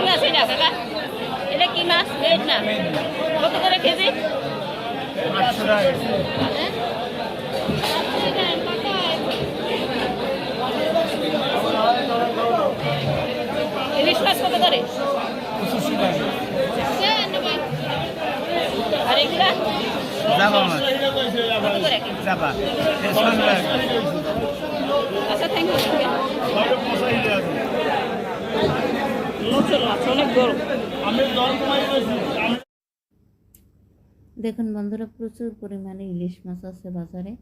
কি আছে এটা কাকা এটা কি মাছ রেড না কত করে কেজি? ইলিশ মাছ কত করে আর এগুলা মাছ আচ্ছা থ্যাংক ইউ প্রচুর মাছ অনেক বড় দেখুন বন্ধুরা প্রচুর পরিমাণে ইলিশ মাছ আছে বাজারে।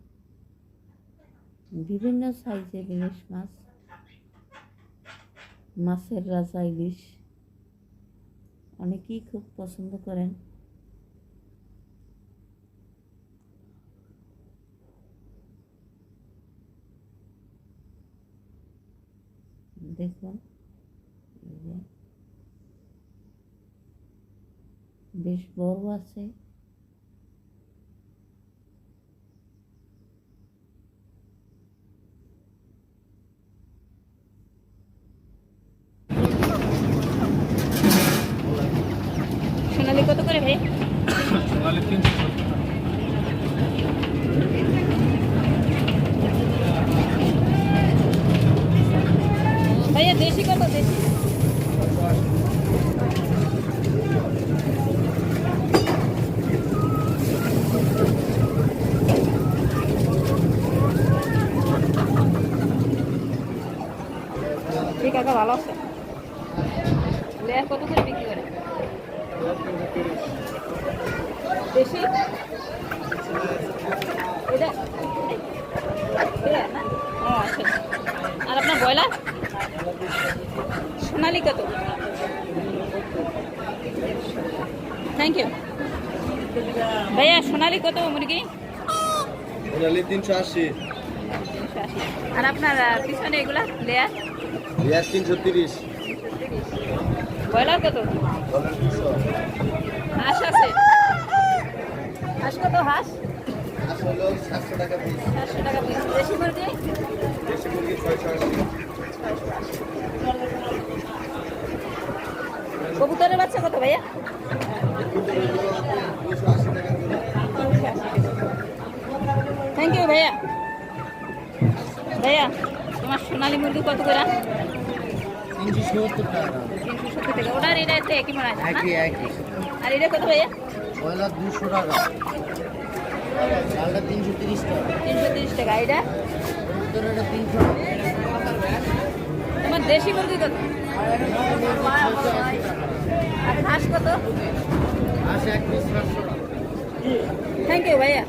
বিভিন্ন সাইজের ইলিশ মাছ। মাছের রাজা ইলিশ। অনেকেই খুব পছন্দ করেন। দেখুন। বেশ বড় আছে। সোনালি কত করে ভাই? সোনালি তিনশো সত্তর ভাইয়া দেশি কত দেশি? ঠিক আছে ভালো আছে। লেয়ার কত করে বিক্রি করে? দেশি এটা ও আচ্ছা। আর আপনার ব্রয়লার? সোনালি কত? থ্যাংক ইউ ভাইয়া সোনালি কত মুরগি? সোনালি তিনশো আশি। আর আপনার পিছনে এগুলা লেয়ার? রিয়াজ তিনশো তিরিশ। ব্রয়লার কত? হাঁস আছে? হাঁস কত হাঁস? সাতশো টাকা পিস টাকা পিস দেশি মুরগি? দেশি মুরগি ছয়শো আশি। কবুতরের বাচ্চা কত ভাইয়া? থ্যাংক ইউ ভাইয়া। ভাইয়া তোমার সোনালি মুরগি কত করে? তিনশো সত্তর টাকা। ওটার এটা একই মনে হয় আর এটা কত ভাইয়া? ব্রয়লার দুশো টাকা। চালটা তিনশো তিরিশ টাকা। তিনশো তিরিশ টাকা। এটা? কবুতরের তিনশো। তোমার দেশি মুরগি কত? আর হাঁস কত? আসে এক পিস সাতশো টাকা। থ্যাংক ইউ ভাইয়া।